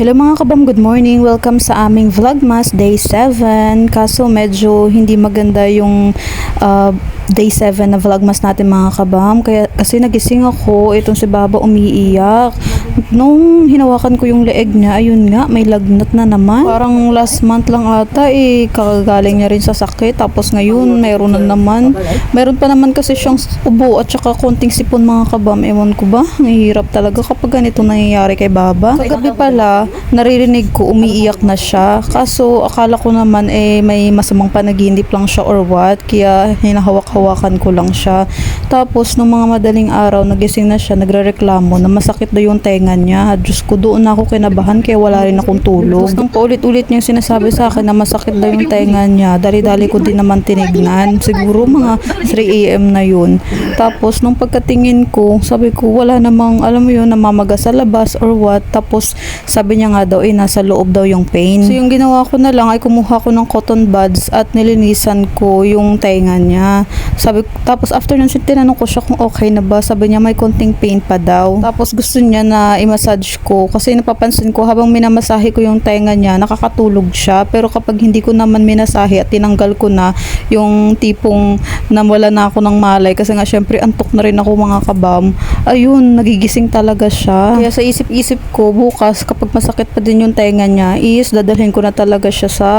Hello mga kabam, good morning. Welcome sa aming Vlogmas Day 7. Kaso medyo hindi maganda yung uh, Day 7 na Vlogmas natin mga kabam. Kaya, kasi nagising ako, itong si Baba umiiyak. Nung hinawakan ko yung leeg niya, ayun nga, may lagnat na naman. Parang last month lang ata eh, kakagaling niya rin sa sakit. Tapos ngayon, meron na naman. Meron pa naman kasi siyang ubo at saka konting sipon mga kabam. Ewan ko ba, nahihirap talaga kapag ganito nangyayari kay Baba. Kagabi pala, naririnig ko umiiyak na siya. Kaso akala ko naman eh may masamang panaginip lang siya or what. Kaya hinahawak-hawakan ko lang siya. Tapos nung mga madaling araw, nagising na siya, nagrereklamo na masakit daw yung tenga niya. Diyos ko, doon ako kinabahan kaya wala rin akong tulog. Nung paulit-ulit niyang sinasabi sa akin na masakit daw yung tenga niya, dali-dali ko din naman tinignan. Siguro mga 3 a.m. na yun. Tapos nung pagkatingin ko, sabi ko wala namang, alam mo yun, namamaga sa labas or what. Tapos sabi niya nga daw, eh, nasa loob daw yung pain. So yung ginawa ko na lang ay kumuha ko ng cotton buds at nilinisan ko yung tenga niya. Sabi, tapos after nun, tinanong ko siya kung okay na ba. Sabi niya may konting pain pa daw. Tapos gusto niya na i-massage ko kasi napapansin ko habang minamasahe ko yung tenga niya, nakakatulog siya. Pero kapag hindi ko naman minasahe at tinanggal ko na yung tipong nawala na ako ng malay kasi nga syempre antok na rin ako mga kabam. Ayun, nagigising talaga siya. Kaya sa isip-isip ko bukas kapag masakit pa din yung tenga niya is dadalhin ko na talaga siya sa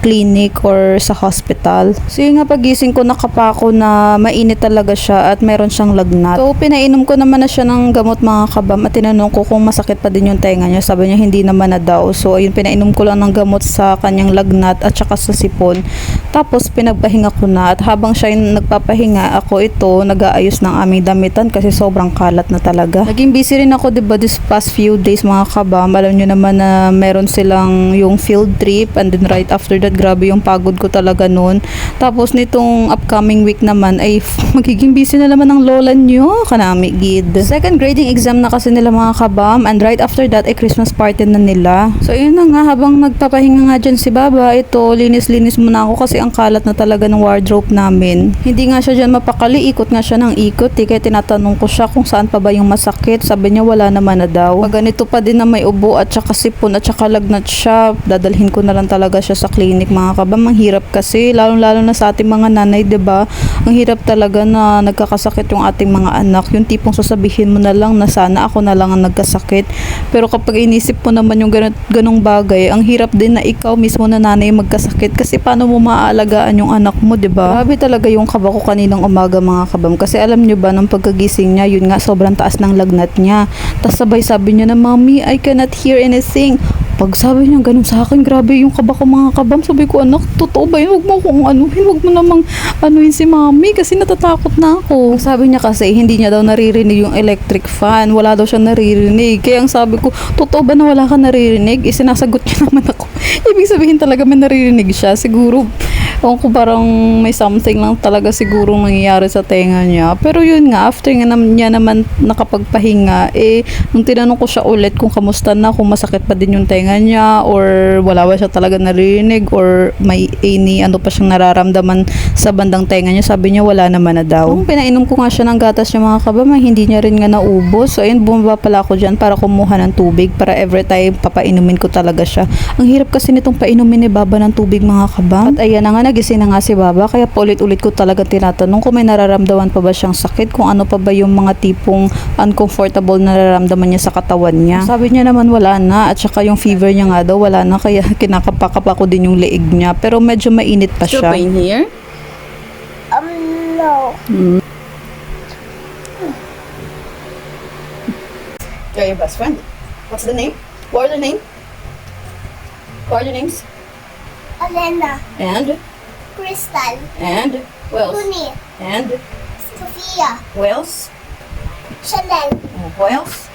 clinic or sa hospital. So yung nga pagising ko nakapako na mainit talaga siya at meron siyang lagnat. So pinainom ko naman na siya ng gamot mga kabam at tinanong ko kung masakit pa din yung tenga niya. Sabi niya hindi naman na daw. So ayun pinainom ko lang ng gamot sa kanyang lagnat at saka sa sipon. Tapos pinagpahinga ko na at habang siya nagpapahinga ako ito nag-aayos ng aming damitan kasi sobrang kalat na talaga. Naging busy rin ako 'di ba this past few days mga kabam. Alam niyo naman na meron silang yung field trip and then right after that grabe yung pagod ko talaga noon. Tapos nitong upcoming week naman ay magiging busy na naman ng lola niyo kanami gid. Second grading exam na kasi nila mga kabam and right after that ay Christmas party na nila. So yun na nga habang nagpapahinga nga dyan si Baba ito linis-linis muna ako kasi ang kalat na talaga ng wardrobe namin. Hindi nga siya dyan mapakali ikot nga siya ng ikot eh, kaya tinatanong ko siya kung saan pa ba yung masakit. Sabi niya wala naman na daw. Pag ganito pa din na may ubo at saka sipon at saka lagnat siya, dadalhin ko na lang talaga siya sa clinic mga kabam. Ang hirap kasi, lalo-lalo na sa ating mga nanay, ba Ang hirap talaga na nagkakasakit yung ating mga anak. Yung tipong sasabihin mo na lang na sana ako na lang ang nagkasakit. Pero kapag inisip mo naman yung ganung bagay, ang hirap din na ikaw mismo na nanay magkasakit kasi paano mo maaalagaan yung anak mo, 'di ba Grabe talaga yung kaba ko kaninang umaga mga kabam. Kasi alam nyo ba, nung pagkagising niya, yun nga, sobrang taas ng lagnat niya. Tapos sabay sabi niya na, Mommy, I cannot hear anything. Pag sabi niya ganun sa akin, grabe yung kaba ko mga kabam. Sabi ko, anak, totoo ba yun? Huwag mo akong anuhin. Huwag mo namang anuhin si mami kasi natatakot na ako. Ang Sabi niya kasi, hindi niya daw naririnig yung electric fan. Wala daw siya naririnig. Kaya ang sabi ko, totoo ba na wala ka naririnig? Eh, sinasagot niya naman ako. Ibig sabihin talaga may naririnig siya. Siguro, Ewan ko parang may something lang talaga siguro nangyayari sa tenga niya. Pero yun nga, after nga niya naman nakapagpahinga, eh, nung tinanong ko siya ulit kung kamusta na, kung masakit pa din yung tenga niya, or wala ba siya talaga narinig, or may any ano pa siyang nararamdaman sa bandang tenga niya, sabi niya wala naman na daw. Nung pinainom ko nga siya ng gatas niya mga kabama, hindi niya rin nga naubos. So, ayun, bumaba pala ako dyan para kumuha ng tubig, para every time papainumin ko talaga siya. Ang hirap kasi nitong painumin ni Baba ng tubig mga kabam. At ayan na nga, nagising na nga si Baba, kaya paulit-ulit ko talaga tinatanong kung may nararamdaman pa ba siyang sakit, kung ano pa ba yung mga tipong uncomfortable na nararamdaman niya sa katawan niya. Sabi niya naman wala na, at saka yung fever niya nga daw wala na, kaya kinakapakapa ko din yung leeg niya. Pero medyo mainit pa Still siya. pain here? Um, no. You're your best friend. What's the name? What are the name? What are the names? Elena, And Crystal, and who else? And Sophia, who else? Chanel, Uh, Who else?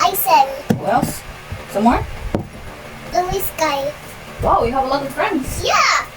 Aisel, Who else? Some more? Louis Sky. Wow, you have a lot of friends. Yeah!